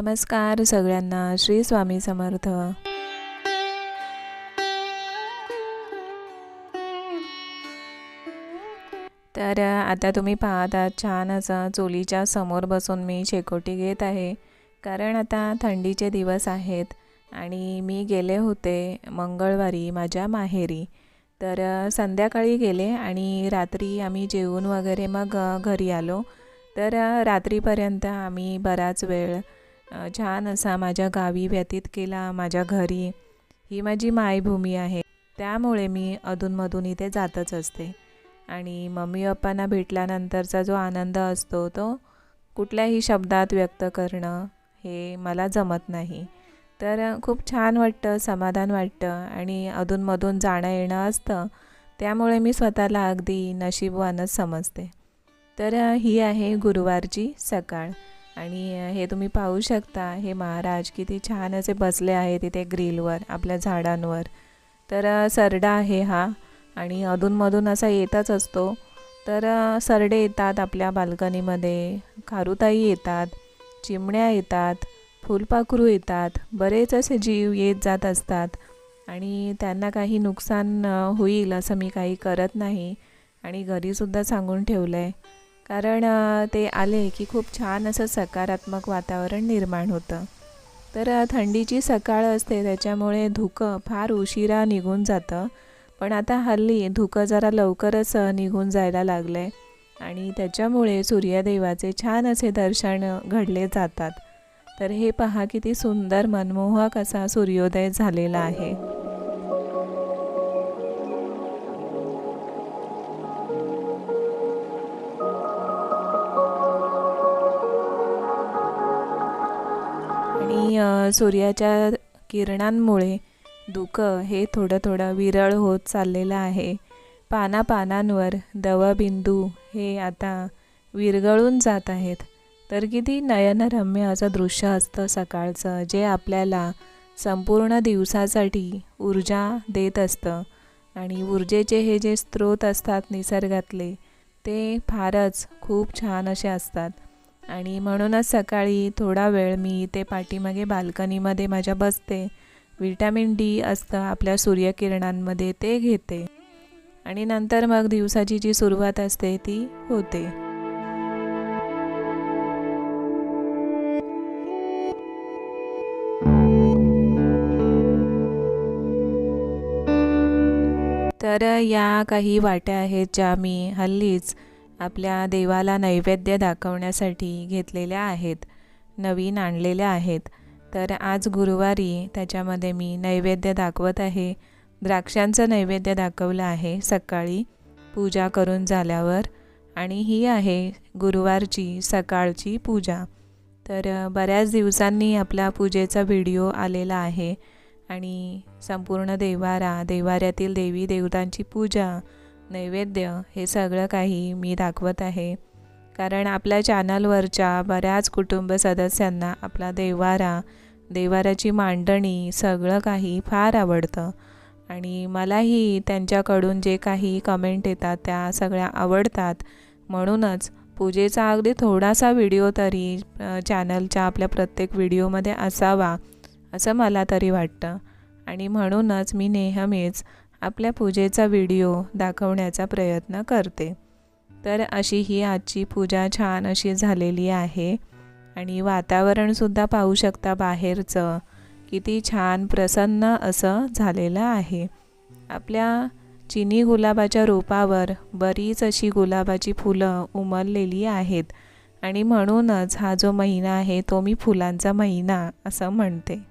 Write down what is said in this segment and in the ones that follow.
नमस्कार सगळ्यांना श्री स्वामी समर्थ. तर आता तुम्ही पाहत आहात छान असं चुलीच्या समोर बसून मी शेकोटी घेत आहे. कारण आता थंडीचे दिवस आहेत आणि मी गेले होते मंगळवारी माझ्या माहेरी. तर संध्याकाळी गेले आणि रात्री आम्ही जेवून वगैरे मग घरी आलो. तर रात्रीपर्यंत आम्ही बराच वेळ छान असा माझ्या गावी व्यतीत केला माझ्या घरी. ही माझी मायभूमी आहे. त्यामुळे मी अधूनमधून इथे जातच असते. आणि मम्मी पप्पांना भेटल्यानंतरचा जो आनंद असतो तो कुठल्याही शब्दात व्यक्त करणं हे मला जमत नाही. तर खूप छान वाटतं समाधान वाटतं आणि अधूनमधून जाणं येणं असतं. त्यामुळे मी स्वतःला अगदी नशीबवानच समजते. तर ही आहे गुरुवारची सकाळ. आणि हे तुम्ही पाहू शकता हे महाराज किती छान असे बसले आहे तिथे ग्रिलवर आपल्या झाडांवर. तर सरडा आहे हा आणि अधूनमधून असा येतच असतो. तर सरडे येतात आपल्या बाल्कनीमध्ये खारुताई येतात चिमण्या येतात फुलपाखरू येतात बरेच असे जीव येत जात असतात आणि त्यांना काही नुकसान होईल असं मी काही करत नाही आणि घरीसुद्धा सांगून ठेवलं आहे कारण ते आले की खूप छान असं सकारात्मक वातावरण निर्माण होतं. तर थंडीची सकाळ असते त्याच्यामुळे धुकं फार उशिरा निघून जातं. पण आता हल्ली धुकं जरा लवकरच निघून जायला लागलं आहे आणि त्याच्यामुळे सूर्यदेवाचे छान असे दर्शन घडले जातात. तर हे पहा किती सुंदर मनमोहक असा सूर्योदय झालेला आहे. सूर्याच्या किरणांमुळे धुकं हे थोडं थोडं विरळ होत चाललेलं आहे. पानापानांवर दवबिंदू हे आता विरघळून जात आहेत. तर किती नयनरम्य असं दृश्य असतं सकाळचं जे आपल्याला संपूर्ण दिवसासाठी ऊर्जा देत असतं. आणि ऊर्जेचे हे जे स्रोत असतात निसर्गातले ते फारच खूप छान असे असतात. आणि म्हणूनच सकाळी थोडा वेळ मी ते पाठीमागे बाल्कनीमध्ये माझ्या बसते. विटॅमिन डी असतं आपल्या सूर्यकिरणांमध्ये ते घेते. आणि नंतर मग दिवसाची जी सुरुवात असते ती होते. तर या काही वाट्या आहेत ज्या मी हल्लीच आपल्या देवाला नैवेद्य दाखवण्यासाठी घेतलेल्या आहेत नवीन आणलेल्या आहेत. तर आज गुरुवारी त्याच्यामध्ये मी नैवेद्य दाखवत आहे. द्राक्षांचं नैवेद्य दाखवलं आहे सकाळी. पूजा करून झाल्यावर आणि ही आहे गुरुवारची सकाळची पूजा. तर बऱ्याच दिवसांनी आपला पूजेचा व्हिडिओ आलेला आहे आणि संपूर्ण देवारा देवाऱ्यातील देवी देवतांची पूजा नैवेद्य हे सगळं काही मी दाखवत आहे. कारण आपल्या चॅनलवरच्या बऱ्याच कुटुंब सदस्यांना आपला देवारा देवाराची मांडणी सगळं काही फार आवडतं. आणि मलाही त्यांच्याकडून जे काही कमेंट येतात त्या सगळ्या आवडतात. म्हणूनच पूजेचा अगदी थोडासा व्हिडिओ तरी चॅनलच्या आपल्या प्रत्येक व्हिडिओमध्ये असावा असं मला तरी वाटतं. आणि म्हणूनच मी नेहमीच आपल्या पूजेचा व्हिडिओ दाखवण्याचा प्रयत्न करते. तर अशी ही आजची पूजा छान अशी झालेली आहे आणि वातावरणसुद्धा पाहू शकता बाहेरचं. किती छान प्रसन्न असं झालेलं आहे. आपल्या चिनी गुलाबाच्या रोपावर बरीच अशी गुलाबाची फुलं उमललेली आहेत आणि म्हणूनच हा जो महिना आहे तो मी फुलांचा महिना असं म्हणते.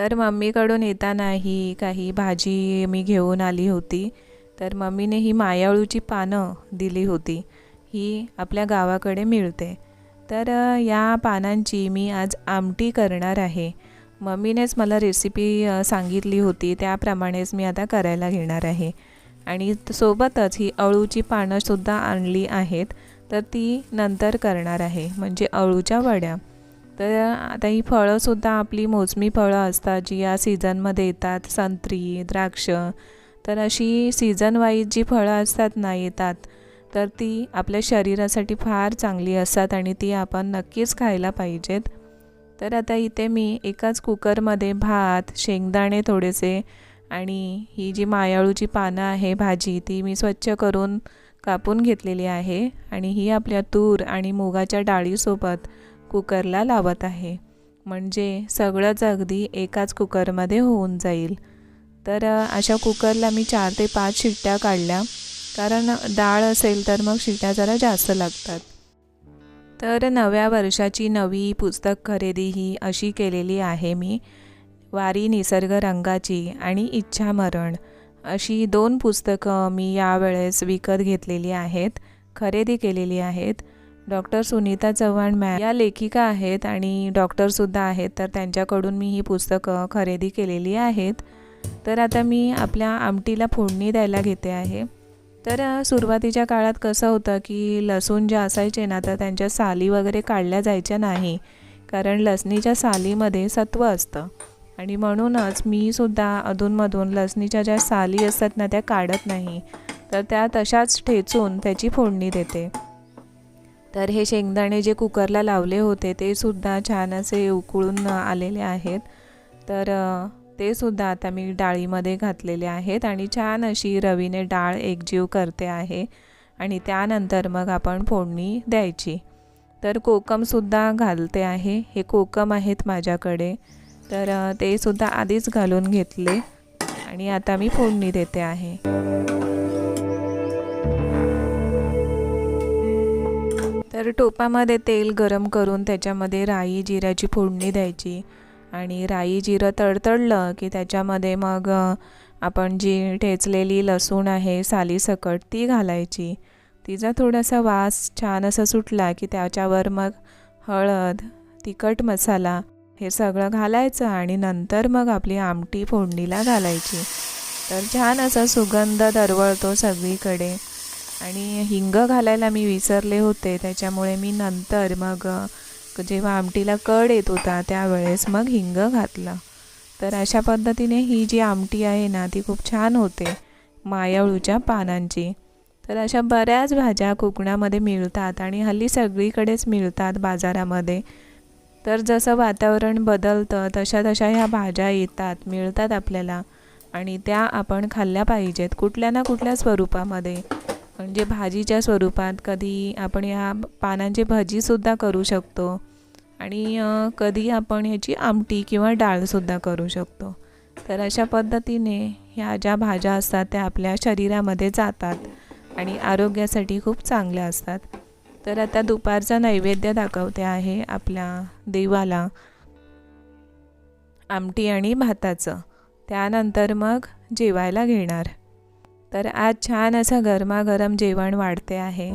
तर मम्मीकडून येतानाही काही भाजी मी घेऊन आली होती. तर मम्मीने ही मायाळूची पानं दिली होती. ही आपल्या गावाकडे मिळते. तर या पानांची मी आज आमटी करणार आहे. मम्मीनेच मला रेसिपी सांगितली होती. त्याप्रमाणेच मी आता करायला घेणार आहे. आणि सोबतच ही अळूची पानंसुद्धा आणली आहेत. तर ती नंतर करणार आहे. म्हणजे अळूच्या वड्या. तर आता ही फळंसुद्धा आपली मोसमी फळं असतात जी या सीझनमध्ये येतात संत्री द्राक्ष. तर अशी सीझन वाईज जी फळं असतात ना येतात तर ती आपल्या शरीरासाठी फार चांगली असतात आणि ती आपण नक्कीच खायला पाहिजेत. तर आता इथे मी एकाच कुकरमध्ये भात शेंगदाणे थोडेसे आणि ही जी मायाळूची पानं आहे भाजी ती मी स्वच्छ करून कापून घेतलेली आहे. आणि ही आपल्या तूर आणि मुगाच्या डाळीसोबत कुकरला लावत आहे. म्हणजे सगळंच अगदी एकाच कुकरमध्ये होऊन जाईल. तर अशा कुकरला मी चार ते पाच शिट्ट्या काढल्या. कारण डाळ असेल तर मग शिट्ट्या जरा जास्त लागतात. तर नव्या वर्षाची नवी पुस्तक खरेदी ही अशी केलेली आहे मी. वारी निसर्ग रंगाची आणि इच्छा मरण अशी दोन पुस्तकं मी यावेळेस विकत घेतलेली आहेत खरेदी केलेली आहेत. डॉक्टर सुनीता चव्हाण मॅ या लेखिका आहेत आणि डॉक्टरसुद्धा आहेत. तर त्यांच्याकडून मी ही पुस्तकं खरेदी केलेली आहेत. तर आता मी आपल्या आमटीला फोडणी द्यायला घेते आहे. तर सुरुवातीच्या काळात कसं होतं की लसूण जे असायचे ना तर त्यांच्या साली वगैरे काढल्या जायच्या नाही. कारण लसणीच्या सालीमध्ये सत्व असतं. आणि म्हणूनच मी सुद्धा अधूनमधून लसणीच्या ज्या साली असतात ना त्या काढत नाही. तर त्या तशाच ठेचून त्याची फोडणी देते. तर हे शेंगदाणे जे कुकरला लावले होते ते सुद्धा छान असे उकळून आलेले आहेत. तर ते सुद्धा आता मी डाळीमध्ये घातलेले आहेत आणि छान अशी रवीने डाळ एकजीव करते आहे आणि त्यानंतर मग आपण फोडणी द्यायची. तर कोकमसुद्धा घालते आहे. हे कोकम आहेत माझ्याकडे. तर ते सुद्धा आधीच घालून घेतले आणि आता मी फोडणी देते आहे. तर टोपामध्ये तेल गरम करून त्याच्यामध्ये राई जिऱ्याची फोडणी द्यायची. आणि राई जिरं तडतडलं की त्याच्यामध्ये मग आपण जी ठेचलेली लसूण आहे सालीसकट ती घालायची. तिचा थोडासा वास छान असा सुटला की त्याच्यावर मग हळद तिखट मसाला हे सगळं घालायचं आणि नंतर मग आपली आमटी फोडणीला घालायची. तर छान असा सुगंध दरवळतो सगळीकडे. आणि हिंग घालायला मी विसरले होते. त्याच्यामुळे मी नंतर मग जेव्हा आमटीला कड येत होता त्यावेळेस मग हिंग घातलं. तर अशा पद्धतीने ही जी आमटी आहे ना ती खूप छान होते मायाळूच्या पानांची. तर अशा बऱ्याच भाज्या कोकणामध्ये मिळतात आणि हल्ली सगळीकडेच मिळतात बाजारामध्ये. तर जसं वातावरण बदलतं तशा तशा ह्या भाज्या येतात मिळतात आपल्याला. आणि त्या आपण खाल्ल्या पाहिजेत कुठल्या ना कुठल्या स्वरूपामध्ये. म्हणजे भाजीच्या स्वरूपात कधी आपण ह्या पानांची भजीसुद्धा करू शकतो. आणि कधी आपण ह्याची आमटी किंवा डाळसुद्धा करू शकतो. तर अशा पद्धतीने ह्या ज्या भाज्या असतात त्या आपल्या शरीरामध्ये जातात आणि आरोग्यासाठी खूप चांगल्या असतात. तर आता दुपारचा नैवेद्य दाखवते आहे आपल्या देवाला. आमटी आणि भाताचं. त्यानंतर मग जेवायला घेणार. तर आज छान असं गरमागरम जेवण वाढते आहे.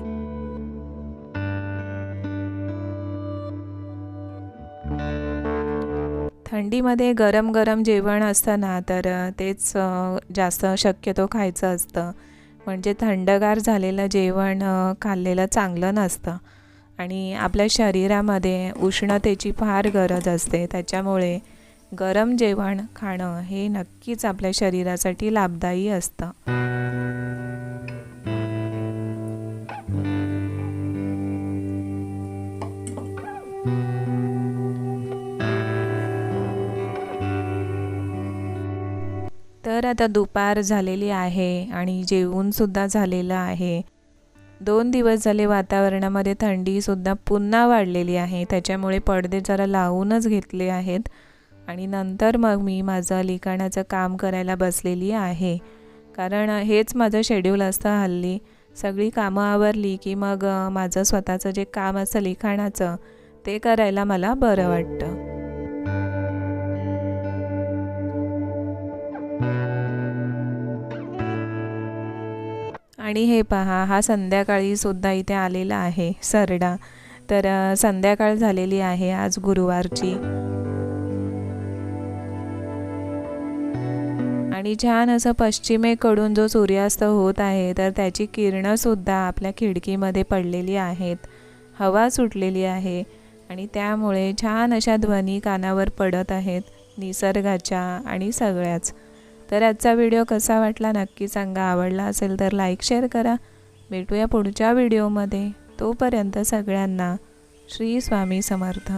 थंडीमध्ये गरम गरम जेवण असतं ना तर तेच जास्त शक्यतो खायचं असतं. म्हणजे थंडगार झालेलं जेवण खाल्लेलं चांगलं नसतं. आणि आपल्या शरीरामध्ये उष्णतेची फार गरज असते. त्याच्यामुळे गरम जेवण खाणं हे नक्कीच आपल्या शरीरासाठी लाभदायी असतं. तर आता दुपार झालेली आहे आणि जेवूनसुद्धा झालेलं आहे. दोन दिवस झाले वातावरणामध्ये थंडीसुद्धा पुन्हा वाढलेली आहे. त्याच्यामुळे पडदे जरा लावूनच घेतले आहेत आणि नंतर मग मी माझं लिखाणाचं काम करायला बसलेली आहे. कारण हेच माझं शेड्यूल असतं हल्ली. सगळी कामं आवरली की मग माझं स्वतःचं जे काम असतं लिखाणाचं ते करायला मला बरं वाटतं. आणि हे पहा हा संध्याकाळी सुद्धा इथे आलेला आहे सरडा. तर संध्याकाळ झालेली आहे आज गुरुवारची. आणि छान असं पश्चिमेकडून जो सूर्यास्त होत आहे तर त्याची किरणंसुद्धा आपल्या खिडकीमध्ये पडलेली आहेत. हवा सुटलेली आहे आणि त्यामुळे छान अशा ध्वनी कानावर पडत आहेत निसर्गाच्या आणि सगळ्याच. तर आजचा व्हिडिओ कसा वाटला नक्की सांगा. आवडला असेल तर लाईक शेअर करा. भेटूया पुढच्या व्हिडिओमध्ये. तोपर्यंत सगळ्यांना श्री स्वामी समर्थ.